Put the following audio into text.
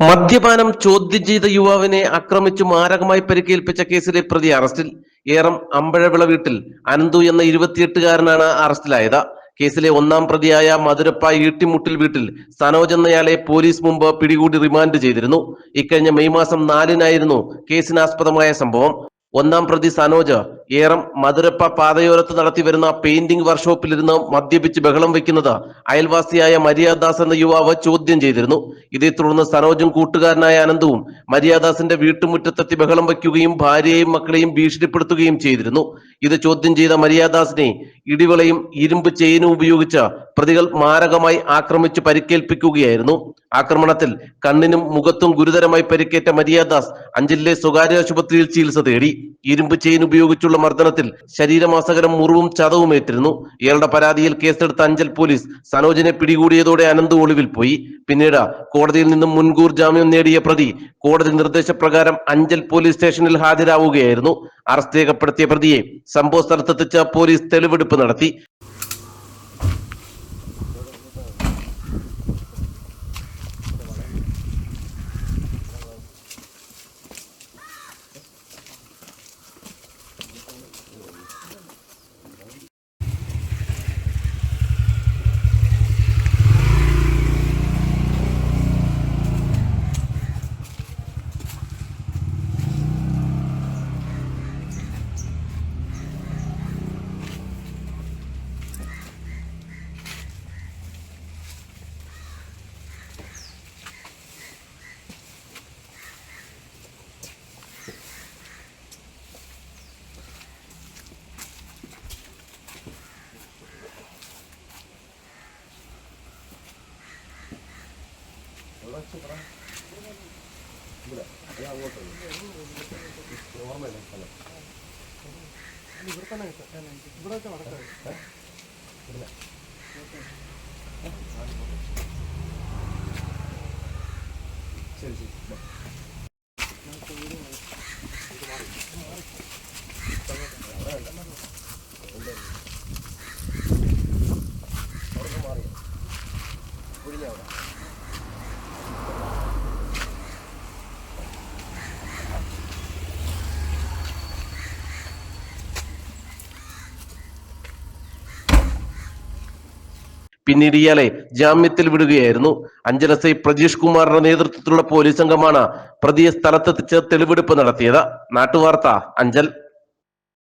മദ്യപാനം ചോദ്യം ചെയ്ത യുവാവിനെ ആക്രമിച്ചു മാരകമായി പരിക്കേൽപ്പിച്ച കേസിലെ പ്രതി അറസ്റ്റിൽ. ഏറം അമ്പഴവിള വീട്ടിൽ അനന്തു എന്ന ഇരുപത്തിയെട്ടുകാരനാണ് അറസ്റ്റിലായത്. കേസിലെ ഒന്നാം പ്രതിയായ മധുരപ്പ ഈട്ടിമുട്ടിൽ വീട്ടിൽ സനോജ് എന്നയാളെ പോലീസ് മുമ്പ് പിടികൂടി റിമാൻഡ് ചെയ്തിരുന്നു. ഇക്കഴിഞ്ഞ മെയ് മാസം നാലിനായിരുന്നു കേസിനാസ്പദമായ സംഭവം. ഒന്നാം പ്രതി സനോജ് ഏറം മധുരപ്പ പാതയോരത്ത് നടത്തിവരുന്ന പെയിന്റിംഗ് വർക്ക്ഷോപ്പിൽ വർക്ക്ഷോപ്പിലിരുന്ന് മദ്യപിച്ച് ബഹളം വയ്ക്കുന്നത് അയൽവാസിയായ മര്യാദാസ് എന്ന യുവാവ് ചോദ്യം ചെയ്തിരുന്നു. ഇതേ തുടർന്ന് സനോജും കൂട്ടുകാരനായ അനന്തവും മര്യാദാസിന്റെ വീട്ടുമുറ്റത്തെത്തി ബഹളം വയ്ക്കുകയും ഭാര്യയെയും മക്കളെയും ഭീഷണിപ്പെടുത്തുകയും ചെയ്തിരുന്നു. ഇത് ചോദ്യം ചെയ്ത മര്യാദാസിനെ ഇടിവളയും ഇരുമ്പ് ചെയിനും ഉപയോഗിച്ച് പ്രതികൾ മാരകമായി ആക്രമിച്ച് പരിക്കേൽപ്പിക്കുകയായിരുന്നു. ആക്രമണത്തിൽ കണ്ണിനും മുഖത്തും ഗുരുതരമായി പരിക്കേറ്റ മരിയാദാസ് അഞ്ചലിലെ സ്വകാര്യ ആശുപത്രിയിൽ ചികിത്സ തേടി. ഇരുമ്പ് ചെയിൻ ഉപയോഗിച്ചുള്ള മർദ്ദനത്തിൽ ശരീരമാസകരം മുറിവും ചതവും ഏറ്റിരുന്നു. ഇയാളുടെ പരാതിയിൽ കേസെടുത്ത അഞ്ചൽ പോലീസ് സനോജിനെ പിടികൂടിയതോടെ അനന്ത് ഒളിവിൽ പോയി. പിന്നീട് കോടതിയിൽ നിന്നും മുൻകൂർ ജാമ്യം നേടിയ പ്രതി കോടതി നിർദ്ദേശപ്രകാരം അഞ്ചൽ പോലീസ് സ്റ്റേഷനിൽ ഹാജരാവുകയായിരുന്നു. അറസ്റ്റ് രേഖപ്പെടുത്തിയ പ്രതിയെ സംഭവ സ്ഥലത്തെത്തിച്ച പോലീസ് തെളിവെടുപ്പ് നടത്തി ഇവിടെ തന്നെ ഇവിടെ വെച്ചാൽ വടക്കാണ് ഇല്ല ശരി ശരി. പിന്നീട് ഇയാളെ ജാമ്യത്തിൽ വിടുകയായിരുന്നു. അഞ്ചൽ ഐ പ്രജീഷ് കുമാറിന്റെ നേതൃത്വത്തിലുള്ള പോലീസ് സംഘമാണ് പ്രതിയെ സ്ഥലത്തെത്തിച്ച് തെളിവെടുപ്പ് നടത്തിയത്. നാട്ടുവാർത്ത അഞ്ചൽ.